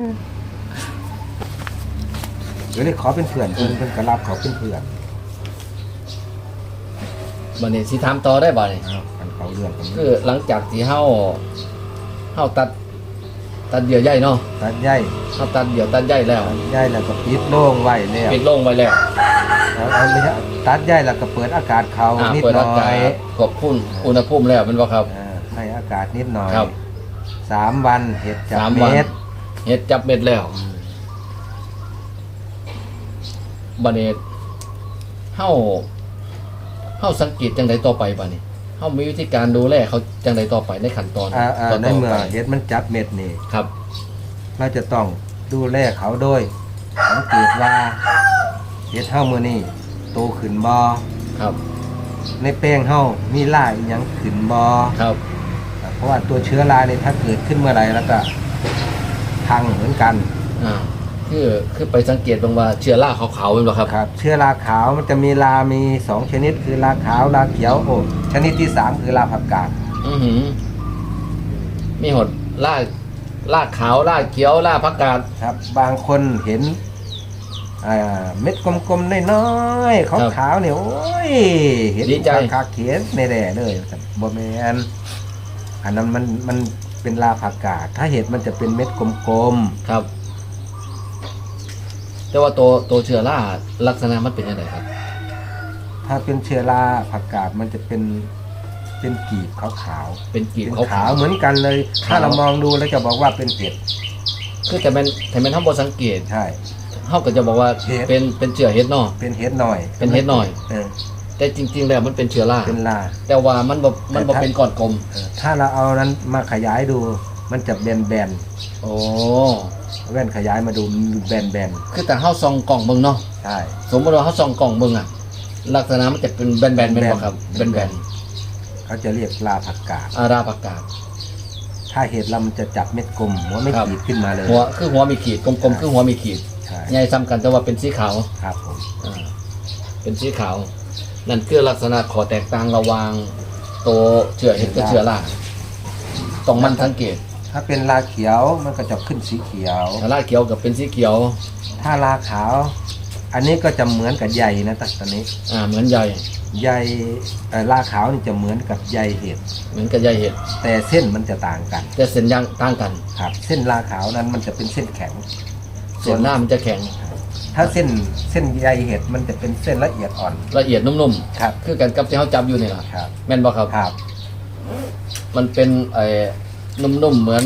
อืมเดี๋ยวนี้ขอเป็นเพื่อนเพิ่นเพิ่นก็รับเขาเป็นเพื่อนบัดนี้สิถามต่อได้บ่นี่เอากันเขาเรื่องกันคือหลังจากที่เฮาเฮาตัด ตัดเดี่ยวใหญ่เนาะตัดใหญ่เฮาตัดเดี่ยวตัดใหญ่แล้วตัดใหญ่แล้วก็ปิดโล่งไว้แล้วปิดโล่งไว้แล้วเอาเอาไม่ใช่ตัดใหญ่แล้วก็เปิดอากาศเขาอ่านิดเปิดหน่อาอกาศยควบคุมอุณหภูมิแล้วแมันบ่ครับ อ่าให้อากาศนิดหน่อยครับ สามวันเห็ดจับสามวัน เม็ด เฮ็ดจับเม็ดแล้วบัดนี้เฮาเฮาสังเกตจังไดต่อไปบัดนี้เฮามีวิธีการดูแลเขาจังไดต่อไปในขั้นตอนอ่าอ่าต่อในๆเมื่อไปเห็ดมันจับเม็ดนี่ครับ เราจะต้องดูแลเขาโดยสังเกตว่าเห็ดเฮามื้อนี้โตขึ้นบ่ครับ ในแป้งเฮามีลายอิหยังขึ้นบ่ครับ เพราะว่าตัวเชื้อราเนี่ยถ้าเกิดขึ้นเมื่อไหร่แล้วก็ พังเหมือนกันอ่าคือคือไปสังเกตบางว่าเชื้อราขาวๆเป็นบ่ครับครับ เชื้อราขาวมันจะมีรามีสองชนิดคือราขาวราเขียวโอ้ชนิดที่สามคือราผักกาดอือหือมีหดลากลากขาวลากเขียวลากผักกาดครับ บางคนเห็นอ่าเม็ดกลมๆน้อยๆครับขาวๆเนี่ยโอ้ยเห็นดีใจคาเขียนในแร่เลยครับบ่แมนอันนั้นมันมัน เป็นราผักกาดถ้าเห็ดมันจะเป็นเม็ดกลมๆครับ แต่ว่าตัวตัวเชื้อราลักษณะมันเป็นยังไงครับถ้าเป็นเชื้อราผักกาดมันจะเป็นเป็นกีบขาวๆเป็นกีบเป็นขาวขาวเหมือนกันเลยขาวถ้าเรามองดูแล้วจะบอกว่าเป็นเห็ดๆคือแต่แมันแต่แมันเฮาบ่สังเกตใช่ เฮาก็จะบอกว่าเห็ด เป็นเป็นเชื้อเห็ดเนาะ เป็นเห็ดหน่อยเป็นเห็ดหน่อย เออ แต่จริง ๆ แล้วมันเป็นเชื้อราเป็นลา แต่ว่ามันบ่มันบ่แต่ถ้า เป็นก้อนกลมเออถ้าเราเอานั้นมาขยายดู มันจะแบนแบนโอ้ๆแว่นขยายมาดูแบนแบนคือแต่เฮาส่องกล่องเบิ่งเนาะๆใช่ สมมติว่าเขาส่องกล่องเบิ่งอะลักษณะมันจะเป็นแบนๆเป็นบ่ครับแบเป็นนๆแบนเขาจะเรียกลาผักกาดๆอาราประกาศ ถ้าเห็ดเรามันจะจับเม็ดกลมหัวไม่ครับ ขีดขึ้นมาเลยหัวคือหัวมีขีดกลมๆคือหัวมีขีดใช่ใหญ่ซ้ำกันแต่ว่าเป็นสีขาวครับผมอ่าเป็นสีขาว นั่นคือลักษณะขอแตกต่างระหว่างตัวเชื้อเห็ดกับเชื้อราต้องมันสังเกต ถ้าเป็นลาเขียวมันก็จะขึ้นสีเขียว ถ้าราเขียวกับเป็นสีเขียว ถ้าลาขาว อันนี้ก็จะเหมือนกับใยนะตัดตอนนี้ อ่าเหมือนใยใยเอ่อลาขาวนี่จะเหมือนกับใยเห็ด เหมือนกับใยเห็ด แต่เส้นมันจะต่างกัน แต่เส้นยางต่างกัน ครับ เส้นลาขาวนั้นมันจะเป็นเส้นแข็ง ส่วนหน้ามันจะแข็ง ถ้าเส้นเส้นใยเห็ดมันจะเป็นเส้นละเอียดอ่อน ละเอียดนุ่มครับ ๆ คือกันกับที่เขาจับอยู่นี่ล่ะครับ แม่นบ่ครับ ครับ มันเป็นไอ้นุ่มๆ เหมือน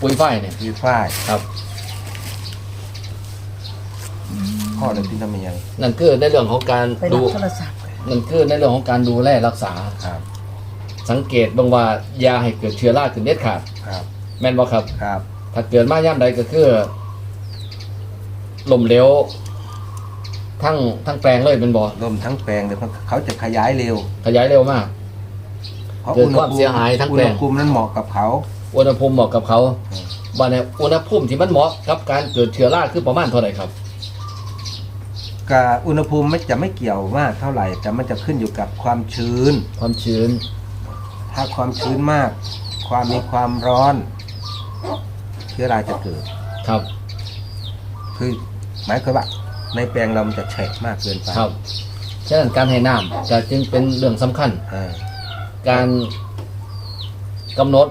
ปุยฝ้ายเนี่ยวีฝ้ายครับ ข้อเลยที่ทำยังนั่นคือในเรื่องของการไปดูรับโทรศัพท์นั่นคือในเรื่องของการดูแลรักษา ครับ สังเกตบางว่ายาให้เกิดเชื้อราขึ้นเด็ดขาด ครับ แม่นบ่ครับ ครับ ถ้าเกิดมาย่ำใดก็คือ ลมเหลวทั้งทั้งแปลงเลยเป็นบ่ลมทั้งแปลงเดี๋ยวเขาจะขยายเร็ว ขยายเร็วมาก เพราะเกิดความเสียหายทั้งอุแปลณงหภูมินั้นเหมาะกับเขา อุณหภูมิเหมาะกับเขาอืมว่าในอุณหภูมิที่มันเหมาะกับการเกิดเชื้อราคือประมาณเท่าไหร่ครับ กับอุณหภูมิไม่จะไม่เกี่ยวมากเท่าไหร่ แต่มันจะขึ้นอยู่กับความชื้น ความชื้น ถ้าความชื้นมาก ความมีความร้อน เชื้อราจะเกิด ครับ คือ หมายความว่า ในแปลงเรามันจะแฉะมากเกินไปครับ ฉะนั้นการให้น้ำก็จึงเป็นเรื่องสำคัญ อ่าการกำหนด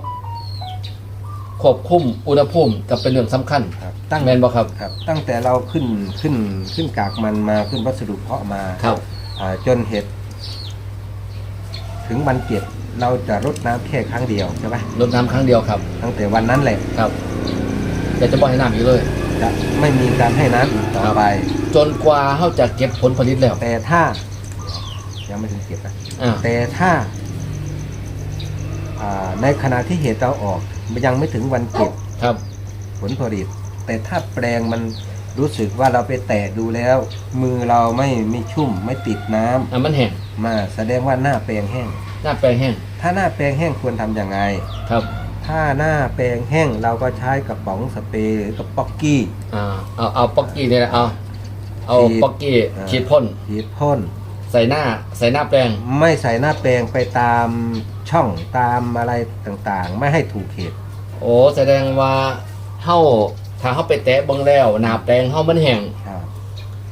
ควบคุมอุณหภูมิก็เป็นเรื่องสำคัญครับ ตั้งแมนบ่ครับ ครับ ตั้งแต่เราขึ้นขึ้นขึ้นกากมันมาขึ้นวัสดุเพาะมา ครับ อ่าจนเห็ด ถึงวันเก็บเราจะรดน้ำแค่ครั้งเดียวใช่ไหมรดน้ำครั้งเดียวครับ ตั้งแต่วันนั้นแหละ ครับแต่จะบ่ให้น้ำอีกเลย จะไม่มีการให้น้ำอีกต่อครับไป จนกว่าเขาจะเก็บผลผลิตแล้วแต่ถ้า ยังไม่ถึงเก็บนะอ่าแต่ถ้าอ่าในขณะที่เห็ดเราออกมันยังไม่ถึงวันเก็บครับ ผลผลิต แต่ถ้าแปลงมันรู้สึกว่าเราไปแตะดูแล้ว มือเราไม่ไม่ชุ่มไม่ติดน้ำอะมันแห้งมาแสดงว่าหน้าแปลงแห้ง หน้าแปลงแห้งถ้าหน้าแปลงแห้งควรทำยังไง ครับ ถ้าหน้าแปลงแห้งเราก็ใช้กระป๋องสเปรย์หรือกระป๋อกกี้ อ่าเอาเอาป๊อกกี้เนี่ยนะเอาเอาฉีดป๊อกกี้อ่า ฉีดพ่นฉีดพ่น ใส่หน้าใส่หน้าแปลงไม่ใส่หน้าแปลงไปตามช่องตามอะไรต่างๆ ไม่ให้ถูกเหตุโอ้แสดงว่าเฮาถ้าเฮาไปแตะเบิ่งแล้ว หน้าแปลงเฮามันแห้งครับ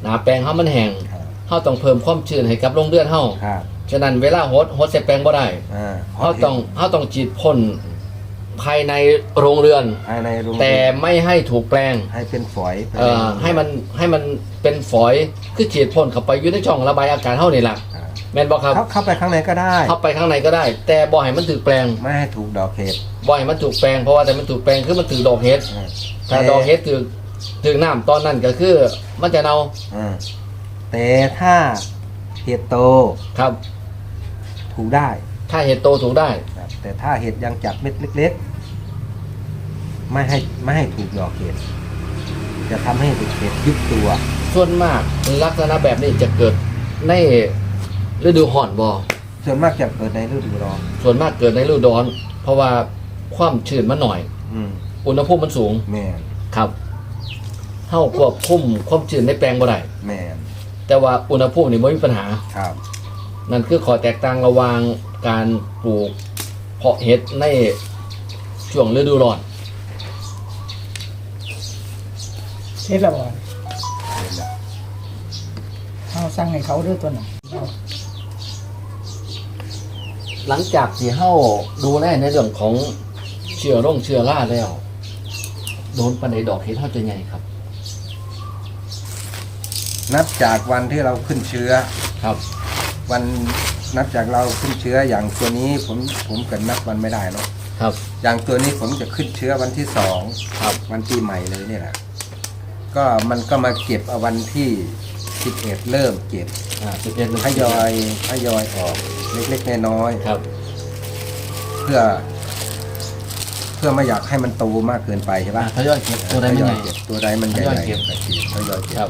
หน้าแปลงเฮามันแห้งครับเฮาต้องเพิ่มความชื้นให้กับโรงเรือนเฮาครับฉะนั้นเวลาหดหดใส่แปลงบ่ได้อ่าเฮาต้องเฮาต้องฉีดพ่น ภายในโรงเรือน ภายในโรงแต่ไม่ให้ถูกแปลงให้เป็นฝอยไปเอ่อให้มันให้มันเป็นฝอยคือฉีดพ่นเข้าไปอยู่ในช่องระบายอากาศเฮานี่ล่ะอ่าแม่นบ่ครับเข้าเข้าไปข้างในก็ได้ เข้าไปข้างในก็ได้ แต่บ่ให้มันถูกแปลงไม่ให้ถูกดอกเห็ดบ่ให้มันถูกแปลงเพราะว่าแต่มันถูกแปลงคือมันถือดอกเห็ดอ่าถ้าดอกเห็ดถือถือน้ำตอนนั้นก็คือมันจะเน่าอ่าแต่ถ้าเห็ดโตครับ ถูกได้ ถ้าเห็ดโตถูกได้ครับแต่ถ้าเห็ดยังจับเม็ดเล็กๆ ไม่ให้ไม่ให้ถูกดอกเห็ดจะทำให้เห็ดยุบตัว ส่วนมากลักษณะแบบนี้จะเกิดในฤดูห่อนบ่ส่วนมากจะเกิดในฤดูร้อนส่วนมากเกิดในฤดูร้อน เพราะว่าความชื้นมันหน่อย อืมอุณหภูมิมันสูงแม่นครับเฮาควบคุมความชื้นในแปลงบ่ได้แม่นแต่ว่าอุณหภูมินี่บ่มีปัญหา ครับนั่นคือข้อแตกต่างระหว่างการปลูกเพาะเห็ดในช่วงฤดูร้อน เฮ็ดและบ่เห็นแล้วเอาสั่งให้เขาด้วยตัวหนึ่งหลังจากที่เฮาดูแลในเรื่องของเชื้อร่งเชื้อราแล้ว โดนปันไดดอกเห็ดเฮาจะไงครับ นับจากวันที่เราขึ้นเชื้อ ครับ วันนับจากเราขึ้นเชื้ออย่างตัวนี้ผมผมเกิดนับวันไม่ได้เนาะครับ อย่างตัวนี้ผมจะขึ้นเชื้อวันที่สองครับ วันปีใหม่เลยเนี่ยแหละ ก็มันก็มาเก็บเอาวันที่สิบเอ็ดเริ่มเก็บอ่าสิบเอ็ดทยอยทยอยออกเล็กๆน้อยครับ ๆเพื่อ เพื่อไม่อยากให้มันโตมากเกินไปใช่อ่าปะทยอยเก็บตัวใดมันทไงยอยเก็บตัวใดมันใหทยอยญ่เก็บๆก็เก็บทยอยเก็ครับ บ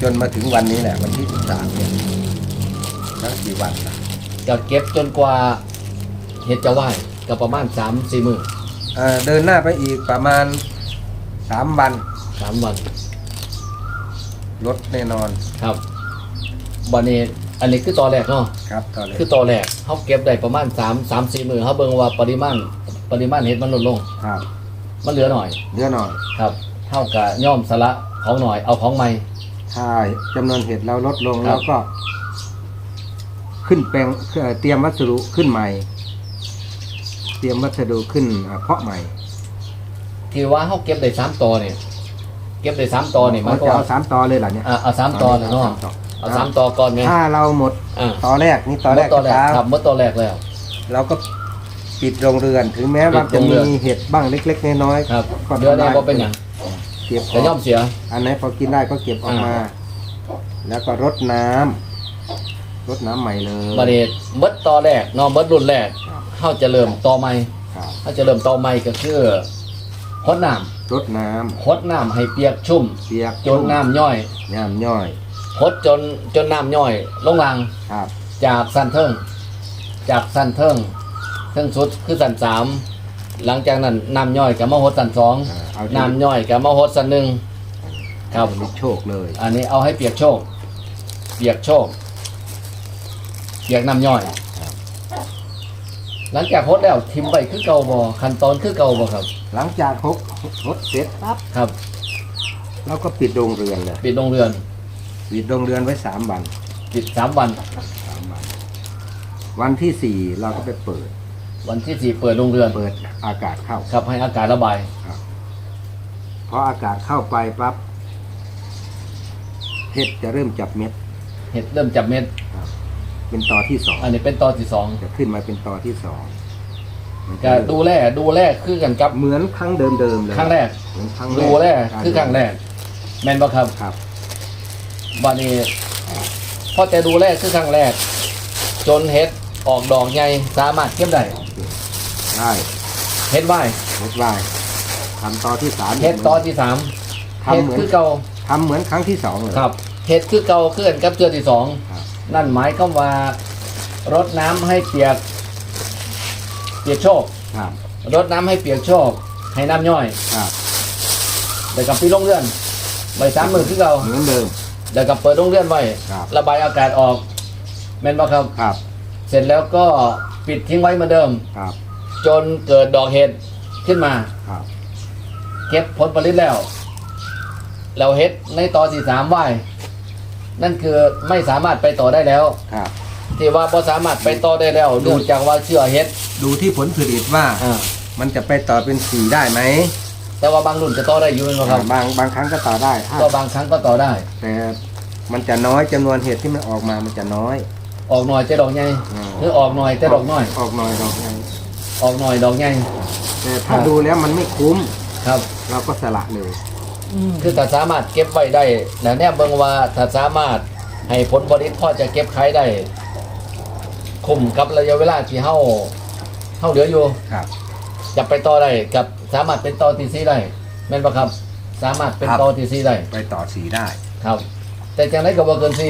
จนมาถึงวันนี้แหละ วันที่สิบสามเนี่ยแล้วกี่วันละจะเก็บจนกว่าเห็ดจะไหวก็ประมาณสามสี่มื้อเอ่อเดินหน้าไปอีกประมาณ สามวันสามวัน ลดแน่นอนครับวันนี้อันนี้คือตอนแรกเนาะครับตอนนี้คือตอนแรกเขาเก็บได้ประมาณสามสามสี่มื้อเขาเบิ่งว่าปริมาณปริมาณเห็ดมันลดลง ครับมันเหลือหน่อยเยอะหน่อยครับ เท่ากับย่อมสละของหน่อยเอาของใหม่ถ้าจำนวนเห็ดเราลดลงครับแล้วก็ ขึ้นแปลงเอ่อเตรียมวัสดุขึ้นใหม่ เตรียมวัสดุขึ้นอ่าเพาะใหม่ ที่ว่าเขาเก็บได้สามตอเนี่ยเก็บได้สามตอเนี่ยมันเราก็จะเอาสามตอเลยเหรอเนี่ยอะเอาสามตอเลยเนาะสมตอเอาสามตอก่อนไงถ้าเราหมดอ่าตอแรกนี่ตอแรกเมื่ตอแรกเช้าครับเมื่อตอแรกแล้วเราก็ปิดโรงเรือนถึงแม้ว่าปิดโรจะงเรืมีอนเห็ดบ้างเล็ก ๆ น้อยครับก็เดือนนี้ทำลายก็เป็นอย่างๆเก็บอจะย่ออกมเสีย อันไหนพอกินได้ก็เก็บออกมา แล้วก็รดน้ำรดน้ำใหม่เลยบาเดเมื่อตอแรกเนอเมื่อรุ่นแรกครับเขาจะเริ่มตอใหม่ครับเขาจะเริ่มตอใหม่ก็คือ หดน้รดน้ำหดน้ำให้เปียกชุ่มำเปียกจนน้ำย่อยน้ำย่อยหดจนจนน้ำย่อย ลงลังครับจากสันเทิง จากสันเทิงเทิงสุดคือสันสามหลังจากนั้นน้ำย่อยกับมาหดสันสองอ่าเอาที่น้ำย่อยกับมาหดสันหนึ่งครับ มีโชคเลยอันนี้เอาให้เปียกโชค เปียกโชค เปียกน้ำย่อย หลังจากหดแล้วทิมไปคือเก่าบ่ขั้นตอนคือเก่าบ่ครับ หลังจากหกหดเสร็จปั๊บครับเราก็ปิดโรงเรือนเลยปิดโรงเรือนปิดโรงเรือนไว้สามวันปิดสามวัน สามวัน วันที่สี่เราก็ไปเปิด วันที่สี่เปิดโรงเรือนเปิดอากาศเข้าครับให้อากาศระบายพออากาศเข้าไปปั๊บเห็ดจะเริ่มจับเม็ดเห็ดเริ่มจับเม็ด เป็นตอที่สองอันนี้เป็นตอนที่สองจะขึ้นมาเป็นตอที่สองมันก็ดูแลดูแลคือกันกับเหมือนครั้งเดิมๆเลยครั้งแรก เหมือนครั้งดูแลคือครั้งแรก แม่นบ่ครับครับ วันนี้พอแต่ดูแลคือครั้งแรก จนเห็ดออกดอกใหญ่สามารถเก็บได้ได้เห็ดไหวเห็ดวายทำตอที่สามเห็ดตอนที่สามทำเห็ดเหมือนคือเก่าทำเหมือนครั้งที่สองเลยครับเห็ดคือเก่าเคลื่อนกับเทือที่สองครับ นั่นหมายความว่ารดน้ำให้เปียก เปียกโชคครับรดน้ำให้เปียกโชค ให้น้ำย่อยครับเดี๋ยวกับปีลงเรือนใบสามมือคือเก่าเหมือนเดิมเดี๋ยวกับเปิดลงเรือนไว้ ครับ ระบายอากาศออกแม่นบ่ครับ ครับเสร็จแล้วก็ปิดทิ้งไว้เหมือนเดิม ครับจนเกิดดอกเห็ดขึ้นมา ครับเก็บผลผลิตแล้ว เราเฮ็ดในตอนที่สามไหว นั่นคือไม่สามารถไปต่อได้แล้วครับ ที่ว่าพอสามารถไปต่อได้แล้ว ดูจากว่าเชื่อเฮ็ด ดูที่ผลผลิตว่าอ่า มันจะไปต่อเป็นสีได้ไหมแต่ว่าบางรุ่นจะต่อได้อยู่นะครับบางบางครั้งก็ต่อได้ถ้าก็บางครั้งก็ต่อได้ แต่มันจะน้อยจำนวนเห็ดที่มันออกมามันจะน้อยออกหน่อยแต่ดอกใหญ่อืมหรือออกหน่อยแต่ดอกน้อย ออกน้อยดอกใหญ่ออกหน่อยดอกใหญ่ แต่ถ้าครับ ดูแล้วมันไม่คุ้ม ครับ เราก็สละเลย อืมคือถ้าสามารถเก็บไว้ได้แล้วเนี่ยเบิ่งว่าถ้าสามารถให้ผลผลิตพอจะเก็บขายได้คุ้มกับระยะเวลาที่เฮาเฮาเหลืออยู่ ครับ จะไปต่อได้กับสามารถเป็นต่อทีซีได้แม่นปะครับ สามารถเป็นครับ ต่อทีซีได้ไปต่อสีได้ ครับ แต่จังไรก็บ่เกินซี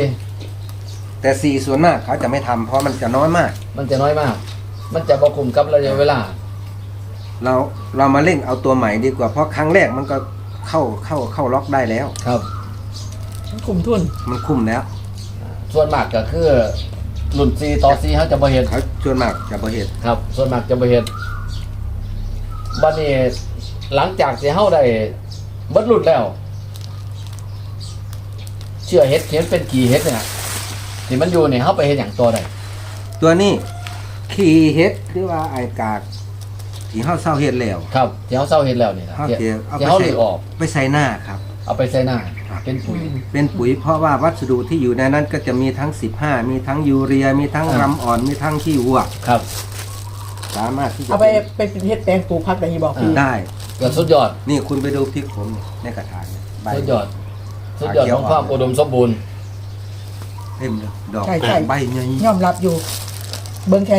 แต่สีส่วนมากเขาจะไม่ทำเพราะมันจะน้อยมาก มันจะน้อยมาก มันจะบ่คุ้มกับระยะเวลา เราเรามาเล่นเอาตัวใหม่ดีกว่าเพราะครั้งแรกมันก็ เข้าเข้าเข้าล็อกได้แล้ว ครับกลุ่มทุน มันคุ้มแล้วส่วนมากก็คือรุ่นซีต่อซีเขาจะบ่เห็นเขาส่วนมากจะบ่เห็ดครับ ส่วนมากจะบ่เห็นบัดนี้หลังจากที่เฮาได้เบิดรุ่นแล้ว เชื่อเฮ็ดเขียนเป็นกี่เฮ็ดเนี่ยที่มันอยู่เนี่ยเฮาไปเฮ็ดหยังต่อได้ตัวนี้ ขี่เห็ดหรือว่าไอ้กาก ที่เฮาเศร้าเห็ดแล้วครับที่เฮาเซาเฮ็ดแล้วนี่นะเฮาที่เกี่ยวเอาที่ไปเฮาใส่เลือกออก ไปใส่หน้าครับ เอาไปใส่หน้าเป็นปุ๋ย เป็นปุ๋ยเพราะว่าวัสดุที่อยู่ในนั้นก็จะมีทั้ง 15 มีทั้งยูเรีย มีทั้งอ่ารำอ่อน มีทั้งขี้วัว ครับ สามารถที่จะเอาไปไปเป็นเฮ็ดแปลงปลูกผักได้ยี่บอกพี่ได้ ก็สุดยอด นี่คุณไปดูพริกผมนี่ในกระถางเนี่ยใบ สุดยอด สุดยอดของความอุดมสมบูรณ์ เต็มเลยดอกใช่ใช่ ใบใหญ่ ยอมรับอยู่ เบิ่งแค่นี้